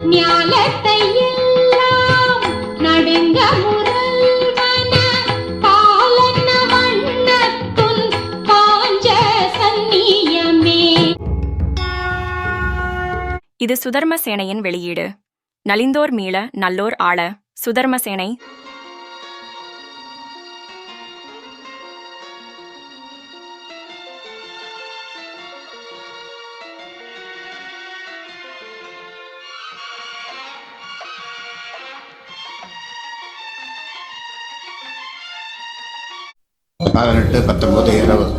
இது எல்லாம் நடுங்க முரல்வன வண்ணத்துன் சந்நியமே. இது வெளியீடு. நலிந்தோர் மீள நல்லோர் ஆள. சுதர்ம சேனை பதினெட்டு பத்தொன்பது இருபது.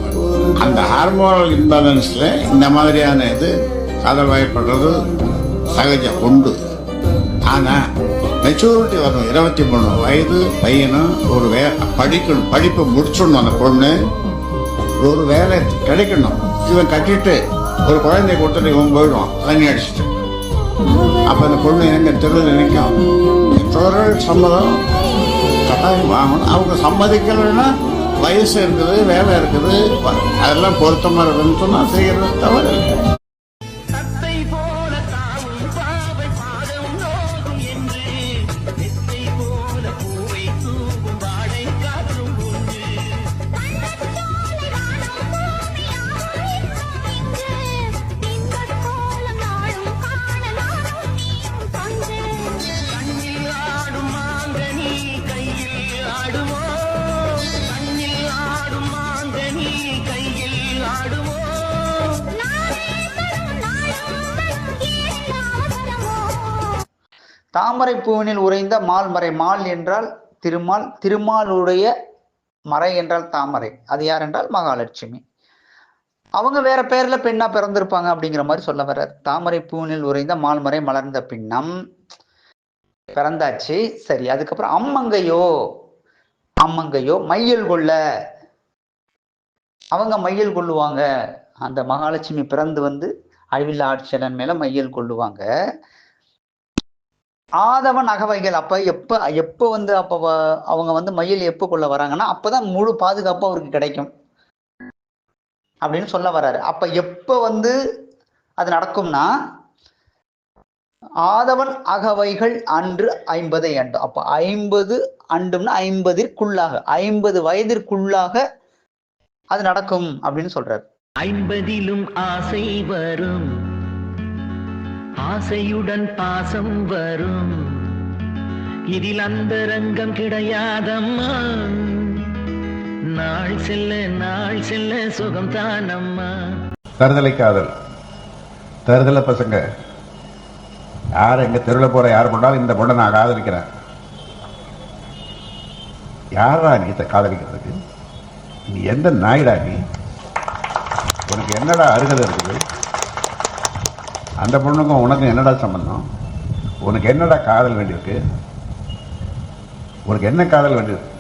அந்த ஹார்மோனல் இம்பேலன்ஸில் இந்த மாதிரியான இது காதல் சகஜம் உண்டு. ஆனால் மெச்சூரிட்டி வரணும். இருபத்தி மூணு வயது பையனும் ஒரு வே படிக்கணும் படிப்பை முடிச்சிடணும் அந்த பொண்ணு. ஒரு வேலை கிடைக்கணும். இவன் கட்டிட்டு ஒரு குழந்தைய கொடுத்துட்டு இவன் போயிடுவான். தண்ணி அடிச்சிட்டு. அப்போ அந்த பொண்ணு எனக்கு தெருவில் நினைக்கும் பெற்றோர்கள் சம்மதம் கட்டாயம் வாங்கணும். அவங்க சம்மதிக்கலைன்னா வயசு இருக்குது வேலை இருக்குது அதெல்லாம் பொருத்தமாக இருக்குதுன்னு சொன்னால் செய்கிறது தவறு. இல்லை தாமரை பூவினில் உறைந்த மால் மறை. மால் என்றால் திருமால் திருமாலுடைய மறை என்றால் தாமரை. அது யார் என்றால் மகாலட்சுமி. அவங்க வேற பேர்ல பெண்ணா பிறந்திருப்பாங்க அப்படிங்கிற மாதிரி சொல்ல வர தாமரை பூவினில் உறைந்த மால்மறை மலர்ந்த பின்னம் பிறந்தாச்சு. சரி அதுக்கப்புறம் அம்மங்கையோ அம்மங்கையோ மையல் கொள்ள. அவங்க மையல் கொள்ளுவாங்க. அந்த மகாலட்சுமி பிறந்து வந்து அழிவில்லா ஆட்சியலன் மேல மையல் கொள்ளுவாங்க. ஆதவன் அகவைகள் அப்ப எப்ப எப்ப வந்து அப்ப வ- அவங்க வந்து மயில் எப்ப கொள்ள வராங்கன்னா அப்பதான் முழு பாதுகாப்பு அவருக்கு கிடைக்கும். அப்படின்னு சொல்ல வர்றாரு அப்ப எப்ப வந்து அது நடக்கும்னா ஆதவன் அகவைகள் அன்று ஐம்பதை அண்டு. அப்ப ஐம்பது அண்டும்னா ஐம்பதிற்குள்ளாக ஐம்பது வயதிற்குள்ளாக அது நடக்கும் அப்படின்னு சொல்றாரு. ஐம்பதிலும் ஆசை வரும். ஆசையுடன் பாசம் வரும். இதில் அந்த ரங்கம் கிடையாதம்மா. நாள் செல்ல நாள் செல்ல சுகம் தானம்மா. தருதலை காதல். தருதலை பசங்க. யார் எங்க தெருவில் போற யார் பண்ணாலும் இந்த பொண்ணை நான் காதலிக்கிறேன். யாரா நீ இதை காதலிக்கிறதுக்கு? நீ எந்த நாயிடா நீ? உனக்கு என்னடா அருகதை இருக்குது? அந்த பொண்ணுக்கும் உனக்கும் என்னடா சம்பந்தம்? உனக்கு என்னடா காதல் வேண்டியிருக்கு? உனக்கு என்ன காதல் வேண்டியிருக்கு?